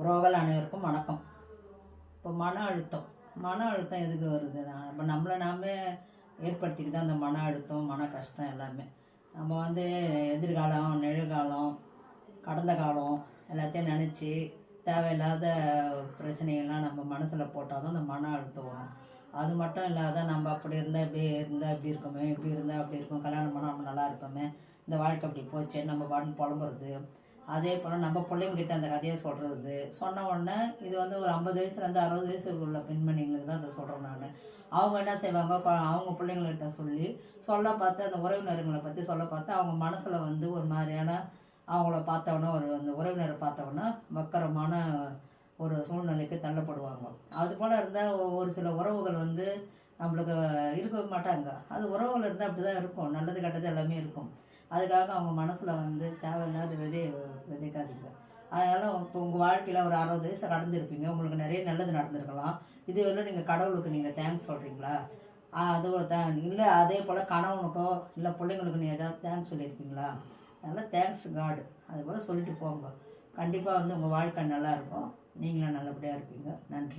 உறவுகள் அனைவருக்கும் வணக்கம். இப்போ மன அழுத்தம். மன அழுத்தம் எதுக்கு வருது? நம்ம நம்மளை நாமே ஏற்படுத்திக்கிட்டு தான் அந்த மன அழுத்தம் மன கஷ்டம் எல்லாமே. நம்ம வந்து எதிர்காலம் நிழற்காலம் கடந்த காலம் எல்லாத்தையும் நினச்சி தேவையில்லாத பிரச்சனைகள்லாம் நம்ம மனசில் போட்டால் தான் அந்த மன அழுத்தம் வரும். அது மட்டும் இல்லாத நம்ம அப்படி இருந்தால் இப்படி இருந்தால் இப்படி இருக்கோமே இப்படி இருந்தால் அப்படி இருக்கும். கல்யாணம் பண்ணால் நம்ம நல்லா இருப்போமே. இந்த வாழ்க்கை அப்படி போச்சு நம்ம பாட்டு புலம்புறது. அதே போல் நம்ம பிள்ளைங்கிட்ட அந்த கதையை சொல்கிறது சொன்ன உடனே இது வந்து ஒரு ஐம்பது வயசுலேருந்து அறுபது வயசுக்கு உள்ள பெண்மணிங்களுக்கு தான் அதை சொல்கிறேன் நான். அவங்க என்ன செய்வாங்க? அவங்க பிள்ளைங்கள்கிட்ட சொல்லி சொல்ல பார்த்து அந்த உறவினருங்களை பற்றி சொல்ல பார்த்து அவங்க மனசில் வந்து ஒரு மாதிரியான அவங்கள பார்த்தவொன்னே ஒரு அந்த உறவினரை பார்த்தவொன்னே வக்கரமான ஒரு சூழ்நிலைக்கு தள்ளப்படுவாங்க. அதுபோல் இருந்தால் ஒரு சில உறவுகள் வந்து நம்மளுக்கு இருக்க மாட்டாங்க. அது உறவுகள் இருந்தால் அப்படி தான் இருக்கும். நல்லது கெட்டது எல்லாமே இருக்கும். அதுக்காக அவங்க மனசில் வந்து தேவையில்லாத விதைய விதைக்காதீங்க. அதனால் இப்போ உங்கள் வாழ்க்கையில் ஒரு அறுபது வயசு கடந்திருப்பீங்க உங்களுக்கு நிறைய நல்லது நடந்திருக்கலாம். இது வரையிலும் நீங்கள் கடவுளுக்கு நீங்கள் தேங்க்ஸ் சொல்கிறீங்களா அதோட தான். இல்லை அதே போல் கணவனுக்கோ இல்லை பிள்ளைங்களுக்கு நீ ஏதாவது தேங்க்ஸ் சொல்லியிருப்பீங்களா அதனால் தேங்க்ஸ் காடு அது போல் சொல்லிட்டு போங்க. கண்டிப்பாக வந்து உங்கள் வாழ்க்கை நல்லாயிருக்கும் நீங்களும் நல்லபடியாக இருப்பீங்க. நன்றி.